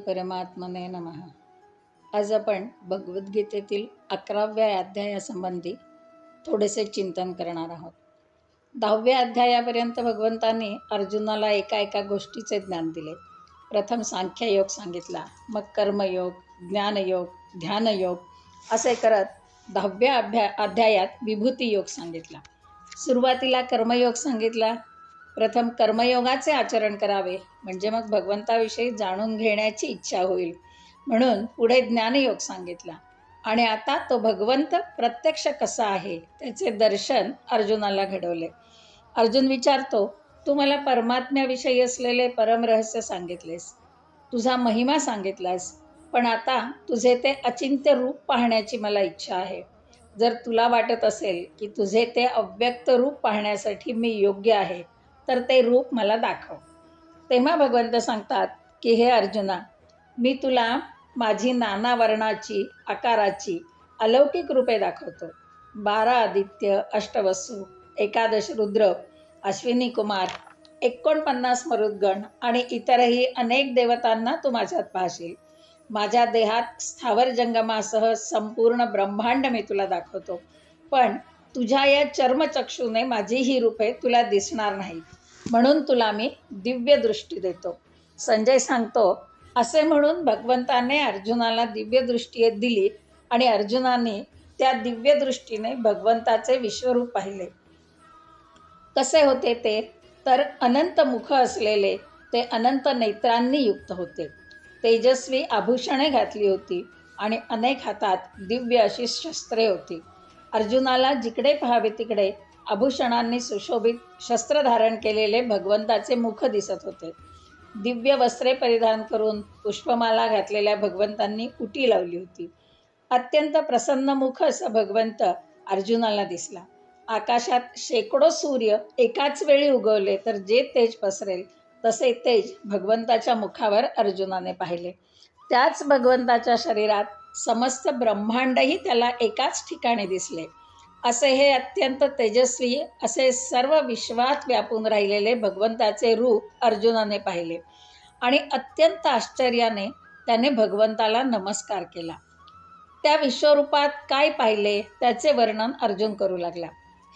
श्री परमात्मने नमः. आज आपण भगवद्गीतेतील अकराव्या अध्यायासंबंधी थोडेसे चिंतन करणार आहोत. दहाव्या अध्यायापर्यंत भगवंतांनी अर्जुनाला एका एका गोष्टीचे ज्ञान दिले. प्रथम सांख्ययोग सांगितला. मग कर्मयोग ज्ञानयोग ध्यानयोग असे करत दहाव्या अभ्या अध्यायात विभूती योग सांगितला. सुरुवातीला कर्मयोग सांगितला. प्रथम कर्मयोगाचे आचरण करावे. म्हणजे मग भगवंताविषयी जाणून घेण्याची इच्छा होईल. म्हणून पुढे ज्ञानयोग सांगितला. आणि आता तो भगवंत प्रत्यक्ष कसा आहे त्याचे दर्शन अर्जुनाला घडवले. अर्जुन विचारतो तू मला परमात्म्याविषयी असलेले परमरहस्य सांगितलेस. तुझा महिमा सांगितलास. पण आता तुझे ते अचिंत्य रूप पाहण्याची मला इच्छा आहे. जर तुला वाटत असेल की तुझे ते अव्यक्त रूप पाहण्यासाठी मी योग्य आहे तर ते रूप मला दाखव. तेव्हा भगवंत सांगतात की हे अर्जुना मी तुला माझी नाना वर्णाची आकाराची अलौकिक रूपे दाखवतो. बारा आदित्य अष्टवसू एकादश रुद्र अश्विनी कुमार एकोणपन्नास मरुद्गण आणि इतरही अनेक देवतांना तू माझ्यात पाहशील. माझ्या देहात स्थावर जंगमासह संपूर्ण ब्रह्मांड मी तुला दाखवतो. पण तुझ्या या चर्मचक्षूने माझी ही रूपे तुला दिसणार नाहीत. म्हणून तुला मी दिव्य दृष्टी देतो. संजय सांगतो असे म्हणून भगवंताने अर्जुनाला दिव्य दृष्टी दिली आणि अर्जुनाने त्या दिव्य दृष्टीने भगवंताचे विश्वरूप पाहिले. कसे होते ते? तर अनंत मुख असलेले ते अनंत नेत्रांनी युक्त होते. तेजस्वी आभूषणे घातली होती आणि अनेक हातात दिव्य अशी शस्त्रे होती. अर्जुनाला जिकडे पहावे तिकडे आभूषणांनी सुशोभित शस्त्र धारण केलेले भगवंताचे मुख दिसत होते. दिव्य वस्त्रे परिधान करून पुष्पमाला घातलेल्या भगवंतांनी उटी लावली होती. अत्यंत प्रसन्न मुख असा भगवंत अर्जुनाला दिसला. आकाशात शेकडो सूर्य एकाच वेळी उगवले तर जे तेज पसरेल तसे तेज भगवंताच्या मुखावर अर्जुनाने पाहिले. त्याच भगवंताच्या शरीरात समस्त ब्रह्मांडही त्याला एकाच ठिकाणी दिसले. असे हे अत्यंत तेजस्वी असे सर्व विश्वात व्यापून राहिलेले भगवंताचे रूप अर्जुनाने पाहिले. आणि अत्यंत आश्चर्याने त्याने भगवंताला नमस्कार केला. त्या विश्वरूपात काय पाहिले त्याचे वर्णन अर्जुन करू लागला.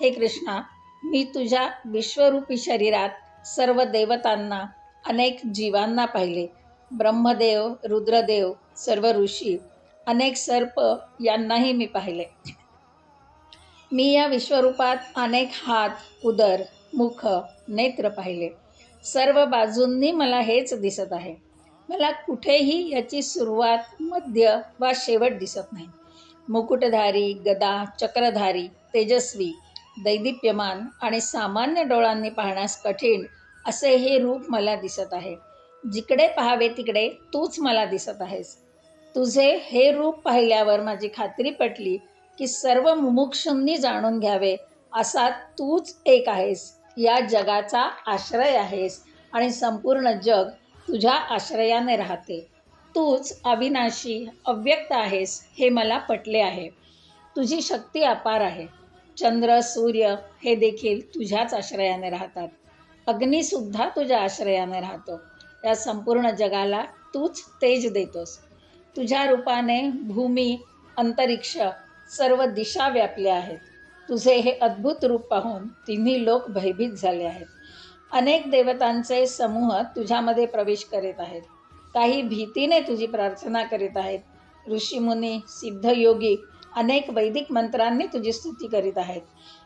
हे कृष्णा मी तुझ्या विश्वरूपी शरीरात सर्व देवतांना अनेक जीवांना पाहिले. ब्रह्मदेव रुद्रदेव सर्व ऋषी अनेक सर्प यांनाही मी पाहिले. मी या विश्वरूपात अनेक हात उदर मुख नेत्र पाहिले. सर्व बाजूंनी मला हेच दिसत आहे. मला कुठेही याची सुरुवात मध्य वा शेवट दिसत नाही. मुकुटधारी गदा चक्रधारी तेजस्वी दैदिप्यमान आणि सामान्य डोळांनी पाहण्यास कठीण असे हे रूप मला दिसत आहे. जिकडे पाहावे तिकडे तूच मला दिसत आहेस. तुझे हे रूप पाहिल्यावर माझी खात्री पटली की सर्व मुमुक्षूंनी जाणून घ्यावे. असा तूच एक आहेस. या जगाचा आश्रय आहेस आणि संपूर्ण जग तुझ्या आश्रयाने राहते. तूच अविनाशी अव्यक्त आहेस हे मला पटले आहे. तुझी शक्ती अपार आहे. चंद्र सूर्य हे देखील तुझ्याच आश्रयाने राहतात. अग्निसुद्धा तुझ्या आश्रयाने राहतो. या संपूर्ण जगाला तूच तेज देतोस. तुझ्या रूपाने भूमी अंतरिक्ष सर्व दिशा व्यापल्या आहेत. तुझे हे अद्भुत रूप पाहून तिन्ही लोक भयभीत झाले आहेत. अनेक देवतांचे समूह तुझ्यामध्ये प्रवेश करीत आहेत. काही भीतीने तुझी प्रार्थना करीत आहेत. ऋषीमुनी सिद्धयोगी अनेक वैदिक मंत्रांनी तुझी स्तुती करीत आहेत.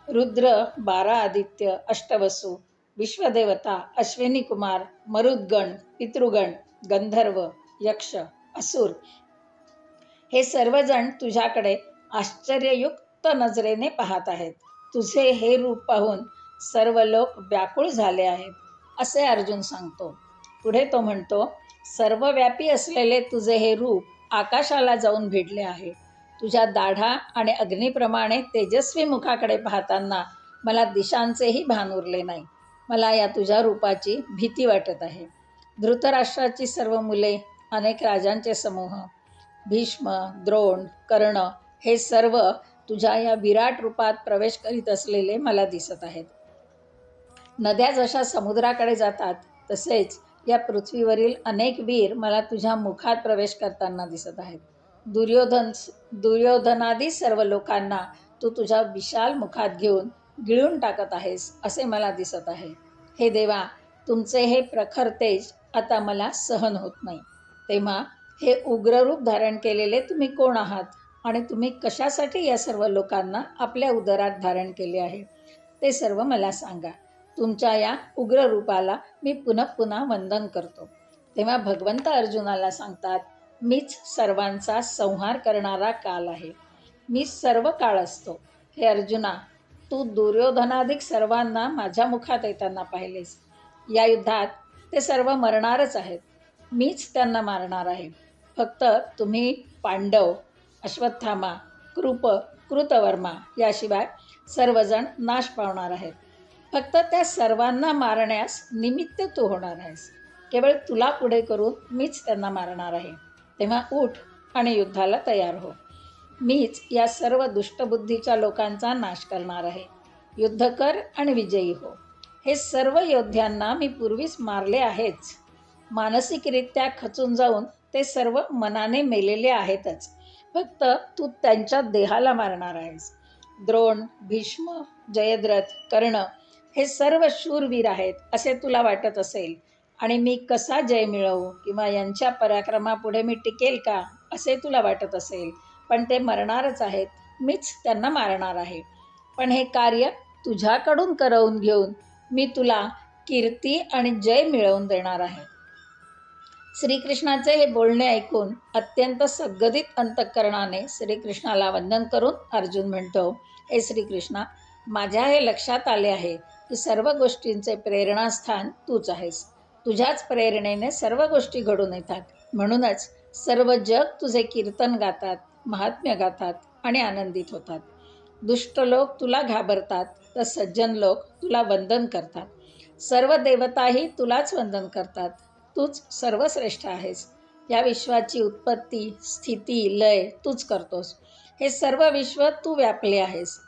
रुद्र बारा आदित्य अष्टवसू विश्वदेवता अश्विनी कुमार मरुद्गण पितृगण गंधर्व यक्ष असुर. हे सर्वजण तुझ्याकडे आश्चर्ययुक्त नजरेने पाहत आहेत. तुझे हे रूप पाहून सर्व लोक व्याकुळ झाले आहेत असे अर्जुन सांगतो. पुढे तो म्हणतो सर्वव्यापी असलेले तुझे हे रूप आकाशाला जाऊन भिडले आहे. तुझ्या दाढा आणि अग्नीप्रमाणे तेजस्वी मुखाकडे पाहताना मला दिशांचेही भान उरले नाही. मला या तुझ्या रूपाची भीती वाटत आहे. धृतराष्ट्राची सर्व मुले अनेक राजांचे समूह भीष्म द्रोण कर्ण हे सर्व तुझ्या या विराट रूपात प्रवेश करीत असलेले मला दिसत आहेत. नद्या जशा समुद्राकडे जातात तसेच या पृथ्वीवरील अनेक वीर मला तुझ्या मुखात प्रवेश करताना दिसत आहेत. दुर्योधन दुर्योधनादी सर्व लोकांना तू तुझ्या विशाल मुखात घेऊन गिळून टाकत आहेस असे मला दिसत आहे. हे देवा तुमचे हे प्रखर तेज आता मला सहन होत नाही. तेव्हा हे उग्ररूप धारण केलेले तुम्ही कोण आहात? आणि तुम्ही कशासाठी या सर्व लोकांना आपल्या उदरात धारण केले आहे? ते सर्व मला सांगा. तुमच्या या उग्र रूपाला मी पुन्हा पुन्हा वंदन करतो. तेव्हा भगवंत अर्जुनाला सांगतात मीच सर्वांचा संहार करणारा काल आहे. मी सर्व काळ असतो. हे अर्जुना तू दुर्योधनाधिक सर्वांना माझ्या मुखात येताना पाहिलेस. या युद्धात ते सर्व मरणारच आहेत. मीच त्यांना मारणार आहे. फक्त तुम्ही पांडव अश्वत्थामा कृप कृतवर्मा याशिवाय सर्वजण नाश पावणार आहेत. फक्त त्या सर्वांना मारण्यास निमित्त तू होणार आहेस. केवळ तुला पुढे करून मीच त्यांना मारणार आहे. तेव्हा उठ आणि युद्धाला तयार हो. मीच या सर्व दुष्टबुद्धीच्या लोकांचा नाश करणार आहे. युद्ध कर आणि विजयी हो. हे सर्व योद्ध्यांना मी पूर्वीच मारले आहेच. मानसिकरित्या खचून जाऊन ते सर्व मनाने मेलेले आहेतच. फक्त तू त्यांच्या देहाला मारणार आहेस. द्रोण भीष्म जयद्रथ कर्ण हे सर्व शूरवीर आहेत असे तुला वाटत असेल. आणि मी कसा जय मिळवू किंवा यांच्या पराक्रमापुढे मी टिकेल का असे तुला वाटत असेल. पण ते मरणारच आहेत. मीच त्यांना मारणार आहे. पण हे कार्य तुझ्याकडून करवून घेऊन मी तुला कीर्ती आणि जय मिळवून देणार आहे. श्रीकृष्णाचे हे बोलणे ऐकून अत्यंत सद्गदित अंतःकरणाने श्रीकृष्णाला वंदन करून अर्जुन म्हणतो हे श्रीकृष्णा माझ्या हे लक्षात आले आहे की सर्व गोष्टींचे प्रेरणास्थान तूच आहेस. तुझ्याच प्रेरणेने सर्व गोष्टी घडून येतात. म्हणूनच सर्व जग तुझे कीर्तन गातात महात्म्य गातात आणि आनंदित होतात. दुष्ट लोक तुला घाबरतात तर सज्जन लोक तुला वंदन करतात. सर्व देवताही तुलाच वंदन करतात. तूच सर्वश्रेष्ठ आहेस. या विश्वाची उत्पत्ती स्थिती लय तूच करतोस. हे सर्व विश्व तू व्यापले आहेस.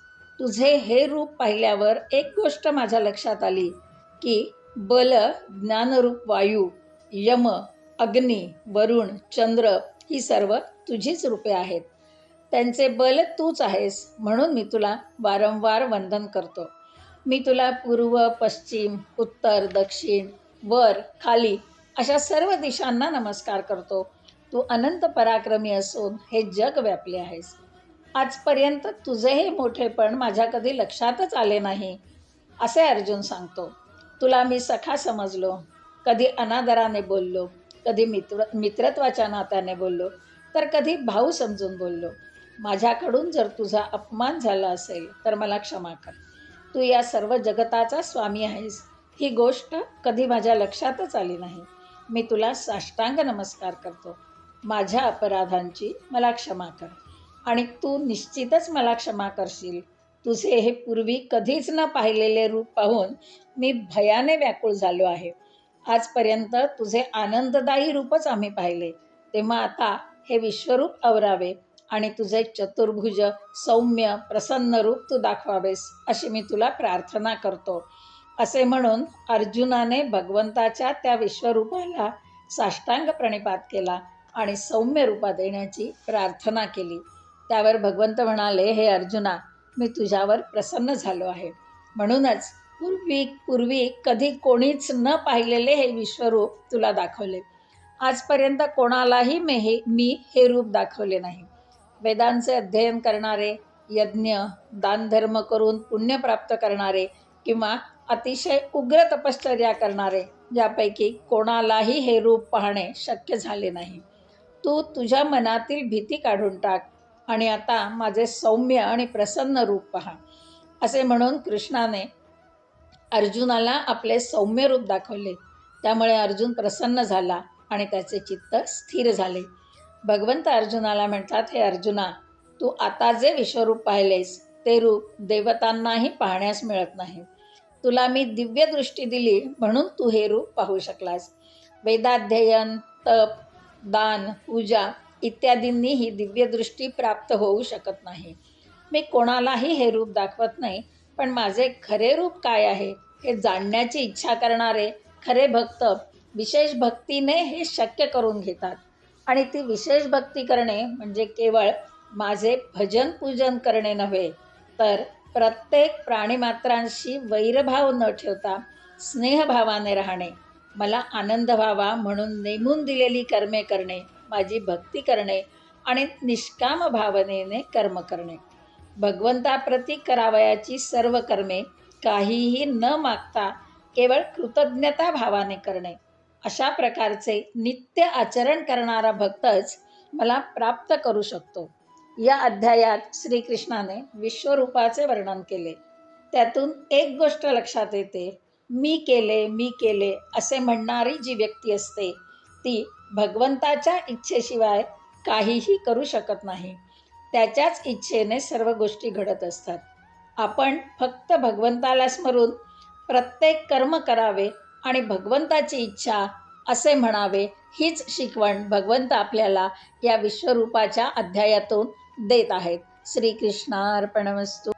तुझे हे रूप पाहिल्यावर एक गोष्ट माझ्या लक्षात आली की बल ज्ञानरूप वायू यम अग्नी वरुण चंद्र ही सर्व तुझीच रूपे आहेत. त्यांचे बल तूच आहेस म्हणून मी तुला वारंवार वंदन करतो. मी तुला पूर्व पश्चिम उत्तर दक्षिण वर खाली अशा सर्व दिशांना नमस्कार करतो. तू अनंत पराक्रमी असून हे जग व्यापले आहेस. आजपर्यंत तुझे हे मोठेपण माझ्या कधी लक्षातच आले नाही असे अर्जुन सांगतो. तुला मी सखा समजलो. कधी अनादराने बोललो कधी मित्र मित्रत्वाच्या नात्याने बोललो तर कधी भाऊ समजून बोललो. माझ्याकडून जर तुझा अपमान झाला असेल तर मला क्षमा कर. तू या सर्व जगताचा स्वामी आहेस. ही गोष्ट कधी माझ्या लक्षातच आली नाही. मी तुला साष्टांग नमस्कार करतो. माझ्या अपराधांची मला क्षमा कर. आणि तू निश्चितच मला क्षमा करशील. तुझे हे पूर्वी कधीच न पाहिलेले रूप पाहून मी भयाने व्याकुळ झालो आहे. आजपर्यंत तुझे आनंददायी रूपच आम्ही पाहिले. तेव्हा आता हे विश्वरूप आवरावे आणि तुझे चतुर्भुज सौम्य प्रसन्न रूप तू दाखवावेस अशी मी तुला प्रार्थना करतो. असे म्हणून अर्जुनाने भगवंताच्या त्या विश्वरूपाला साष्टांग प्रणिपात केला आणि सौम्य रूपा देण्याची प्रार्थना केली. त्यावर भगवंत म्हणाले हे अर्जुना मी तुझ्यावर प्रसन्न झालो आहे. म्हणूनच पूर्वी पूर्वी कधी कोणीच न पाहिलेले हे विश्वरूप तुला दाखवले. आजपर्यंत कोणालाही मी हे मी हे रूप दाखवले नाही. वेदांचे अध्ययन करणारे यज्ञ दानधर्म करून पुण्य प्राप्त करणारे किंवा अतिशय उग्र तपश्चर्या करणारे ज्यापैकी कोणालाही हे रूप पाहणे शक्य झाले नाही. तू तुझ्या मनातील भीती काढून टाक आणि आता माझे सौम्य आणि प्रसन्न रूप पहा. असे म्हणून कृष्णाने अर्जुनाला आपले सौम्य रूप दाखवले. त्यामुळे अर्जुन प्रसन्न झाला आणि त्याचे चित्त स्थिर झाले. भगवंत अर्जुनाला म्हणतात हे अर्जुना तू आता जे विश्वरूप पाहिलेस ते रूप देवतांनाही पाहण्यास मिळत नाही. तुला मी दिव्य दृष्टी दिली म्हणून तू हे रूप पाहू शकलास. वेदाध्ययन तप दान पूजा इत्यादींनी ही दिव्यदृष्टी प्राप्त होऊ शकत नाही. मी कोणालाही हे रूप दाखवत नाही पण माझे खरे रूप काय आहे हे जाणण्याची इच्छा करणारे खरे भक्त विशेष भक्तीने हे शक्य करून घेतात. आणि ती विशेष भक्ती करणे म्हणजे केवळ माझे भजन पूजन करणे नव्हे तर प्रत्येक प्राणीमात्रांशी वैरभाव न ठेवता स्नेहभावाने राहणे मला आनंद व्हावा म्हणून नेमून दिलेली कर्मे करणे माझी भक्ती करणे आणि निष्काम भावनेने कर्म करणे. भगवंताप्रती करावयाची सर्व कर्मे काहीही न मागता केवळ कृतज्ञता भावाने करणे. अशा प्रकारचे नित्य आचरण करणारा भक्तच मला प्राप्त करू शकतो. या अध्यायात श्रीकृष्णाने विश्वरूपाचे वर्णन केले. त्यातून एक गोष्ट लक्षात येते मी केले मी केले असे म्हणणारी जी व्यक्ती असते ती भगवंताच्या इच्छेशिवाय काहीही करू शकत नाही. त्याच्याच इच्छेने सर्व गोष्टी घडत असतात. आपण फक्त भगवंताला स्मरून प्रत्येक कर्म करावे आणि भगवंताची इच्छा असे म्हणावे हीच शिकवण भगवंत आपल्याला या विश्वरूपाच्या अध्यायातून देत आहेत. श्रीकृष्णार्पणमस्तू.